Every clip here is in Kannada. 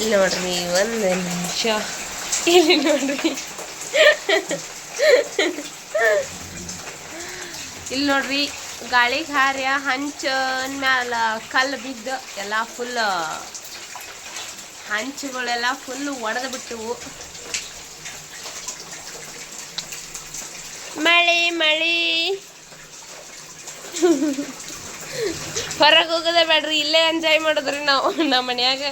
ಇಲ್ಲಿ ನೋಡ್ರಿ, ಒಂದು ನಿಮಿಷ. ಇಲ್ಲಿ ನೋಡ್ರಿ. ಇಲ್ಲಿ ನೋಡ್ರಿ, ಗಾಳಿ ಹಾರ್ಯ ಹಂಚನ್ ಮ್ಯಾಲ ಕಲ್ಲು ಬಿದ್ದು ಎಲ್ಲ ಫುಲ್ ಹಂಚುಗಳೆಲ್ಲ ಫುಲ್ ಒಡೆದು ಬಿಟ್ಟವು. ಮಳೆ ಮಳೆ. ಹೊರಗೆ ಹೋಗೋದೇ ಬೇಡ್ರಿ, ಇಲ್ಲೇ ಎಂಜಾಯ್ ಮಾಡಿದ್ರಿ ನಾವು, ನಮ್ಮ ಮನ್ಯಾಗ.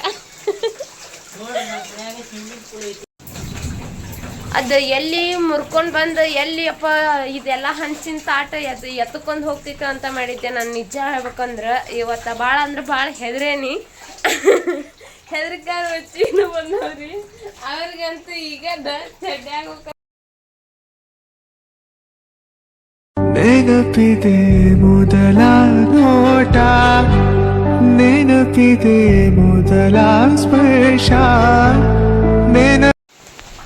ಅದು ಎಲ್ಲಿ ಮುರ್ಕೊಂಡು ಬಂದು ಎಲ್ಲಿ ಅಪ್ಪ ಇದೆಲ್ಲ ಹಂಚಿನ ತಾಟ ಎತ್ ಎತ್ಕೊಂಡು ಹೋಗ್ತಿತ್ತು ಅಂತ ಮಾಡಿದ್ದೆ. ನಾನು ನಿಜ ಹೇಳ್ಬೇಕಂದ್ರೆ ಇವತ್ತು ಭಾಳ ಅಂದ್ರೆ ಭಾಳ ಹೆದ್ರೇನಿ. ಹೆದರಿಕಾರ ವಚ್ಚಿ ಬಂದವ್ರಿ. ಅವ್ರಿಗಂತೂ ಈಗ ನೆನಪಿದೆ ಮೊದಲ ನೋಟ. ನೆನಪಿದೆ ಮೊದಲ ಸ್ಪರ್ಶ.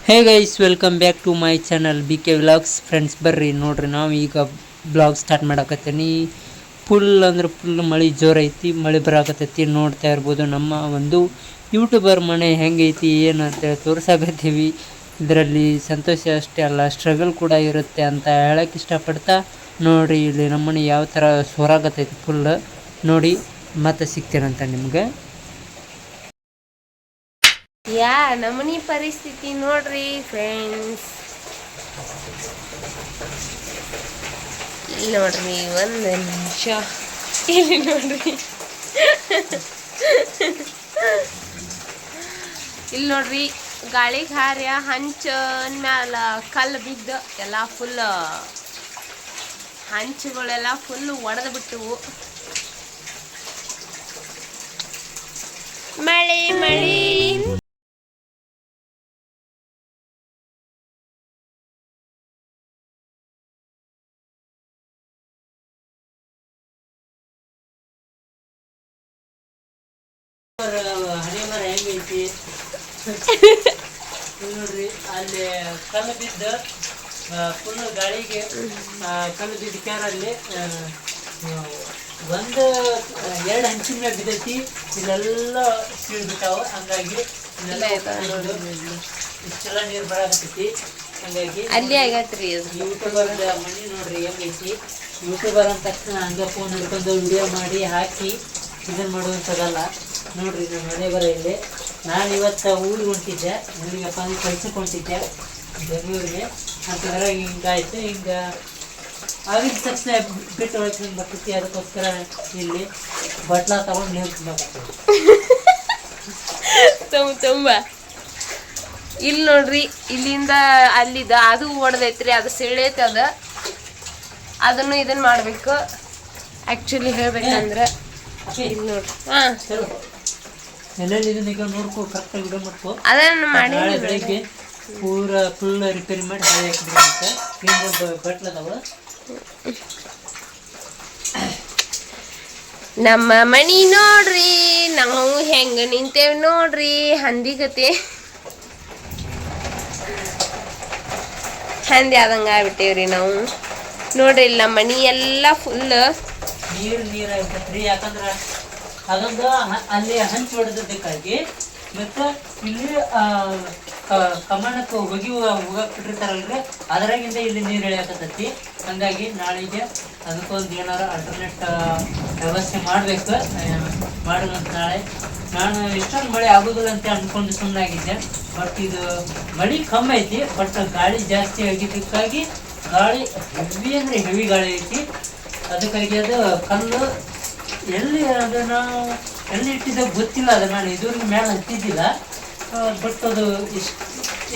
Hey guys, welcome back to my channel B K vlogs. Friends, ಬರ್ರಿ, ನೋಡ್ರಿ, ನಾವು ಈಗ ಬ್ಲಾಗ್ ಸ್ಟಾರ್ಟ್ ಮಾಡಕತ್ತೀನಿ. ಫುಲ್ ಅಂದ್ರೆ ಫುಲ್ ಮಳೆ ಜೋರೈತಿ ಮಳೆ ಬರಾಕತ್ತೈತಿ ನೋಡ್ತಾ ಇರ್ಬೋದು ನಮ್ಮ ಒಂದು ಯೂಟ್ಯೂಬರ್ ಮನೆ ಹೆಂಗೈತಿ, ಏನು ಅಂತೇಳಿ ತೋರಿಸಾಕತ್ತೀವಿ. ಇದರಲ್ಲಿ ಸಂತೋಷ ಅಷ್ಟೇ ಅಲ್ಲ ಸ್ಟ್ರಗಲ್ ಕೂಡ ಇರುತ್ತೆ ಅಂತ ಹೇಳಕ್ಕೆ ಇಷ್ಟಪಡ್ತಾ ನೋಡ್ರಿ, ಇಲ್ಲಿ ನಮ್ಮ ಮನೆ ಯಾವ ಥರ ಸೊರಾಗತ್ತೈತಿ ಫುಲ್ ನೋಡಿ ಮತ್ತೆ ಸಿಗ್ತೀರಂತ ನಿಮ್ಗೆ. ಯಾ, ನಮನಿ ಪರಿಸ್ಥಿತಿ ನೋಡ್ರಿ ಫ್ರೆಂಡ್ಸ್ ಇಲ್ಲಿ ನೋಡ್ರಿ, ಒಂದು ನಿಮಿಷ. ಇಲ್ಲಿ ನೋಡ್ರಿ. ಇಲ್ಲಿ ನೋಡ್ರಿ, ಗಾಳಿ ಹಾರ್ಯ ಹಂಚನ್ ಮ್ಯಾಲ ಕಲ್ಲು ಬಿದ್ದು ಎಲ್ಲ ಫುಲ್ ಹಂಚುಗಳೆಲ್ಲ ಫುಲ್ ಒಡೆದು ಬಿಟ್ಟವು. ಮಳೆ ಮಳೆ ಹಣೆ ಮರ ಹೆಂಗೈತಿ ನೋಡ್ರಿ ಅಲ್ಲಿ ಕಲ್ಲು ಬಿದ್ದ ಫುಲ್ ಗಾಳಿಗೆ ಕಲ್ಲು ಬಿದ್ದ ಕ್ಯಾರಲ್ಲಿ ಒಂದು ಎರಡು ಹಂಚಿನ ಮ್ಯಾಗ ಬಿದ್ದೈತಿ. ಇಲ್ಲೆಲ್ಲ ಸೀಳ್ಬಿಟ್ಟಾವ ಹಂಗಾಗಿ ಇಷ್ಟೆಲ್ಲ ನೀರು ಬರಾಕತ್ತೈತಿ ಹಂಗಾಗಿ ಅಲ್ಲಿ ಆಗತ್ರಿ ಯೂಟ್ಯೂಬರ್ ಮನಿ ನೋಡ್ರಿ ಹೆಂಗೈತಿ. ಯೂಟ್ಯೂಬರ್ ಅಂದ ತಕ್ಷಣ ಹಂಗೆ ಫೋನ್ ಹಿಡ್ಕೊಂಡು ವಿಡಿಯೋ ಮಾಡಿ ಹಾಕಿ ಇದನ್ನ ಮಾಡುವಂಥದ್ದಲ್ಲ. ನೋಡ್ರಿ ನಮ್ಮ ಮನೆ ಬರ ಇಲ್ಲಿ ನಾನು ಇವತ್ತು ಊರಿಗೆ ಹೊಂಟಿದ್ದೆ. ಊರಿಗಪ್ಪ ಅಂದ್ರೆ ಕೆಲ್ಸಕ್ಕೆ ಹೊಂಟಿದ್ದೆ. ಬೆಂಗಳೂರಿಗೆ. ಅಂತಂದ್ರೆ ಹಿಂಗಾಯ್ತು. ಹಿಂಗೆ ಆಗಿದ ತಕ್ಷಣ ಬಿಟ್ಟು ಒಳಗೆ ಬರ್ತೈತಿ ಅದಕ್ಕೋಸ್ಕರ ಇಲ್ಲಿ ಬಟ್ಲ ತಗೊಂಡು ನೀರು ತುಂಬ ತುಂಬ. ಇಲ್ಲಿ ನೋಡ್ರಿ ಇಲ್ಲಿಂದ ಅಲ್ಲಿದ ಅದು ಓಡದೈತ್ರಿ ಅದು ಸಿಳೈತಿ ಅದ. ಅದನ್ನು ಇದನ್ನ ಮಾಡ್ಬೇಕು. ಆಕ್ಚುಲಿ ಹೇಳ್ಬೇಕಂದ್ರೆ ಇಲ್ಲಿ ನೋಡ್ರಿ. ಹಾ. ಅದನ್ನ ಮಾಡಿ ಬೆಳಿಗ್ಗೆ ಪೂರ ಫುಲ್ ರಿಪೇರಿ ಮಾಡಿ ಹಾಳೆ ಹಾಕಿದ್ರಿ ಅಂತ. ಹಿಂದೆ ಬಟ್ಲದವ ನಮ್ಮ ಮನಿ ನೋಡ್ರಿ ನಾವು ಹೆಂಗ ನಿಂತೇವ್ ನೋಡ್ರಿ ಹಂದಿಗತೆ. ಹಂದಿ ಆದಂಗ ಆಗ್ಬಿಟ್ಟೇವ್ರಿ ನಾವು. ನೋಡ್ರಿ ಇಲ್ಲಿ ನಮ್ಮ ಮನಿ ಎಲ್ಲ ಫುಲ್ ನೀರು ನೀರು ಆಗ್ತೈತ್ರಿ ಯಾಕಂದ್ರ ಅದೊಂದು ಅಲ್ಲಿ ಹಂಚ್ ಹೊಡೆದಕ್ಕಾಗಿ ಮತ್ತು ಇಲ್ಲಿ ಆ, ಕ- ಕಮಣಕ್ಕೆ ಹೋಗಿ ಹೋಗಕ್ ಬಿಟ್ಟಿರ್ತಾರಲ್ರಿ ಅದರಾಗಿಂದ ಇಲ್ಲಿ ನೀರು ಇಳಿಯಾಕತ್ತೈತಿ. ಹಂಗಾಗಿ ನಾಳೆಗೆ ಅದಕ್ಕೊಂದು ಏನಾರ ಅಲ್ಟರ್ನೇಟ್ ವ್ಯವಸ್ಥೆ ಮಾಡಬೇಕು. ಮಾಡೋದಂತ ನಾಳೆ. ನಾನು ಇಷ್ಟೊಂದು ಮಳೆ ಆಗೋದಿಲ್ಲ ಅಂತ ಅನ್ಕೊಂಡು ಸುಮ್ಮನಾಗಿದ್ದೆ ಬಟ್ ಇದು ಮಳೆ ಕಮ್ಮಿ ಐತಿ ಬಟ್ ಗಾಳಿ ಜಾಸ್ತಿ ಆಗಿದ್ದಕ್ಕಾಗಿ ಗಾಳಿ ಹೆವಿ ಅಂದರೆ ಹೆವಿ ಗಾಳಿ ಐತಿ. ಅದಕ್ಕಾಗಿ ಅದು ಕಲ್ಲು ಎಲ್ಲಿ ಅದನ್ನು ಎಲ್ಲಿ ಇಟ್ಟಿದ್ದೆ ಗೊತ್ತಿಲ್ಲ ಅದು ನಾನು ಇದುವರೆಗೆ ಮೇಲೆ ಹತ್ತಿದ್ದಿಲ್ಲ. ಬಟ್ ಅದು ಇಷ್ಟು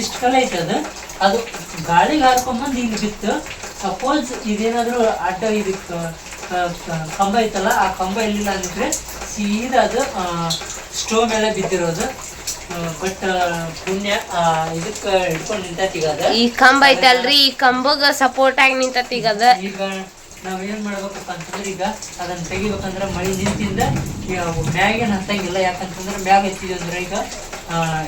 ಇಷ್ಟು ಕಲೆ ಐತೆ ಅದು. ಅದು ಗಾಳಿಗೆ ಹಾರ್ಕೊಂಬಂದು ಇಲ್ಲಿ ಬಿತ್ತು. ಸಪೋಸ್ ಇದೇನಾದರೂ ಅಡ್ಡ ಇದಕ್ಕೆ ಕಂಬ ಐತಲ್ಲ ಆ ಕಂಬ ಇಲ್ಲಿಲ್ಲ ಅಂದಿದ್ರೆ ಸೀದಾ ಅದು ಸ್ಟೋವ್ ಮೇಲೆ ಬಿದ್ದಿರೋದು. ಬಟ್ ಪುಣ್ಯ ಇದಕ್ಕೆ ಹಿಡ್ಕೊಂಡು ನಿಂತೈತಿ ಈಗ ಅದು. ಈ ಕಂಬ ಐತಲ್ರಿ ಈ ಕಂಬಗ ಸಪೋರ್ಟ್ ಆಗಿ ನಿಂತ ಈಗ ನಾವೇನ್ ಈಗ ನಾವ್ ಏನ್ ಮಾಡ್ಬೇಕಪ್ಪ ಅಂತಂದ್ರೆ ಈಗ ಅದನ್ನ ತೆಗಿಬೇಕಂದ್ರೆ ಮಳೆ ನಿಂತಿಂದ ಮ್ಯಾಗೇನು ಹತ್ತಂಗಿಲ್ಲ ಯಾಕಂತಂದ್ರೆ ಮ್ಯಾಗ ಹತ್ತಿದ್ವಿ ಅಂದ್ರೆ ಈಗ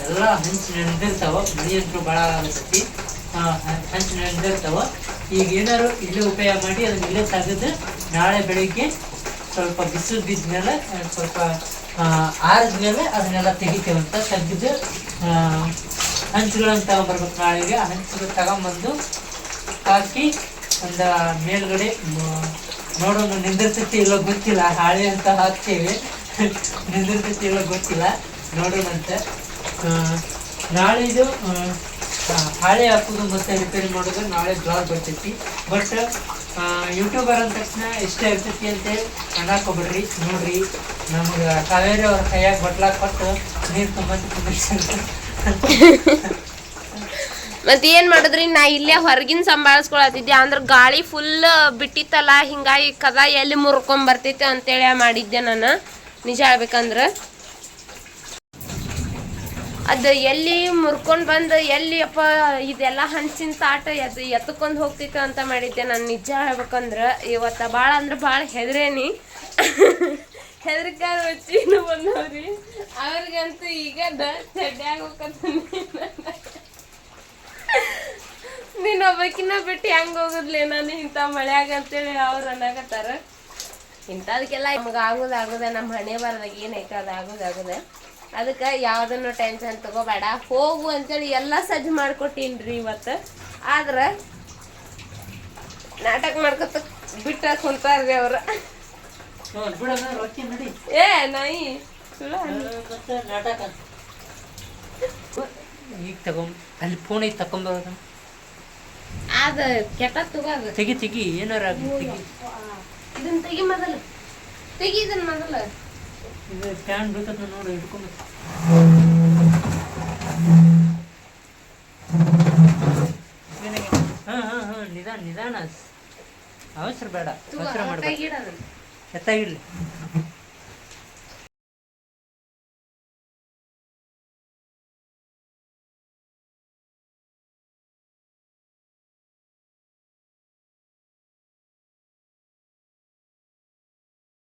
ಎಲ್ಲ ಹಂಚು ನೆನೆದಿರ್ತಾವ ಅಂತೂ ಭಾಳ ಆಗತೈತಿ. ಹಂಚು ನೆನೆದಿರ್ತಾವ ಈಗ ಏನಾದ್ರು ಇಲ್ಲೇ ಉಪಯೋಗ ಮಾಡಿ ಅದನ್ನ ಇಲ್ಲೇ ತೆಗೆದು ನಾಳೆ ಬೆಳಿಗ್ಗೆ ಸ್ವಲ್ಪ ಬಿಸಿಲು ಬಿದ್ದ ಮೇಲೆ ಸ್ವಲ್ಪ ಆರಿದ್ಮೇಲೆ ಅದನ್ನೆಲ್ಲ ತೆಗಿತೇವಂತ ತೆಗೆದು ಹಂಚುಗಳನ್ನು ತಗೊಂಬರ್ಬೇಕು ನಾಳೆಗೆ. ಹಂಚುಗಳು ತಗೊಂಬಂದು ಹಾಕಿ ಒಂದ ಮೇಲ್ಗಡೆ ನೋಡೋಣ ನಿಂದಿರ್ತೈತಿ ಇಲ್ಲ ಗೊತ್ತಿಲ್ಲ. ಹಾಳೆ ಅಂತ ಹಾಕ್ತೇವೆ. ನಿಂದಿರ್ತೈತಿ ಇಲ್ಲ ಗೊತ್ತಿಲ್ಲ. ನೋಡೋಣಂತೆ. ನಾಳಿದು ಹಾಳೆ ಹಾಕೋದು ಮತ್ತೆ ರಿಪೇರಿ ಮಾಡೋದು ನಾಳೆ ಬ್ಲಾಗ್ ಬರ್ತೈತಿ. ಬಟ್ ಯೂಟ್ಯೂಬರ್ ಅಂದ ತಕ್ಷಣ ಇಷ್ಟ ಇರ್ತೈತಿ ಅಂತೇಳಿ ಅನ್ನಕೋಬಿಡ್ರಿ ನೋಡ್ರಿ. ನಮ್ಗೆ ಕಾವೇರಿ ಅವ್ರ ಕೈಯಾಗ ಬಟ್ಲಾಗ ಕೊಟ್ಟು ನೀರು ತುಂಬಾ. ಮತ್ತೆ ಏನ್ ಮಾಡಿದ್ರಿ? ನಾ ಇಲ್ಲೇ ಹೊರಗಿನ ಸಂಭಾಳಿಸ್ಕೊಳತಿದ್ದೆ ಅಂದ್ರೆ ಗಾಳಿ ಫುಲ್ ಬಿಟ್ಟಿತ್ತಲ್ಲ, ಹಿಂಗಾಗಿ ಕದ ಎಲ್ಲಿ ಮುರ್ಕೊಂಡ್ ಬರ್ತೈತೆ ಅಂತೇಳಿ ಮಾಡಿದ್ದೆ ನಾನು. ನಿಜ ಹೇಳ್ಬೇಕಂದ್ರ. ಅದ ಎಲ್ಲಿ ಮುರ್ಕೊಂಡು ಬಂದು ಎಲ್ಲಿ ಅಪ್ಪ ಇದೆಲ್ಲ ಹಂಚಿನ ತಾಟ ಎದ್ ಎತ್ಕೊಂಡ್ ಹೋಗ್ತೈತೆ ಅಂತ ಮಾಡಿದ್ದೆ. ನಾನು ನಿಜ ಹೇಳ್ಬೇಕಂದ್ರೆ ಇವತ್ತ ಭಾಳ ಅಂದ್ರೆ ಭಾಳ ಹೆದ್ರೇನಿ. ಹೆದರಿಕಾರ ವಚ್ಚಿನ ಬಂದವ್ರಿ. ಅವ್ರಿಗಂತೂ ಈಗ ಹೋಗತ್ತ ನೀನ್ ಒಬ್ಬಕಿನ್ನ ಬಿಟ್ಟು ಹೆಂಗ್ ಹೋಗುದ್ಲೆ ನಾನು ಇಂಥ ಮಳೆಯಾಗ ಅಂತೇಳಿ ಅವ್ರು ಅನ್ನಕತ್ತಾರ. ಇಂಥದಕ್ಕೆಲ್ಲ ನಮ್ಗೆ ಆಗೋದು ಆಗೋದೆ ನಮ್ಮ ಹಣೆ ಬರದಾಗ ಏನೈತೆ ಅದು ಆಗೋದು ಆಗೋದೆ. ಅದಕ್ಕೆ ಯಾವುದನ್ನು ಟೆನ್ಷನ್ ತಗೋಬೇಡ. ಹೋಗು ಅಂತೇಳಿ ಎಲ್ಲ ಸಜ್ಜು ಮಾಡ್ಕೊಟ್ಟೀನ್ರಿ ಇವತ್ತು. ಆದ್ರೆ ನಾಟಕ ಮಾಡ್ಕೊತ ಬಿಟ್ಟ ಕುಂತಾರ್ರಿ ಅವ್ರ. ಏ ನಾಯಿ. ಈಗ ತಗೊಂಡ್ ಅಲ್ಲಿ ಫೋನ್ ಐತಿ ತಕೊಂಬ ಅದ. ಕೆಟ್ಟ ತಗೋದು ತೆಗಿ ತೆಗಿ ಏನಾರ ಇದನ್ನ ತೆಗಿ ಮೊದಲು. ತೆಗಿ ಇದನ್ನ ಮೊದಲು. ಇದು ಸ್ಟ್ಯಾಂಡ್ ಬೀಳ್ತದ ನೋಡಿ ಹಿಡ್ಕೊಂಬ ಹಾ ಹಾ ಹಾ ನಿಧಾನ ನಿಧಾನ. ಅವಸರ ಬೇಡ. ಅವಸರ ಮಾಡ್ಬೇಡ.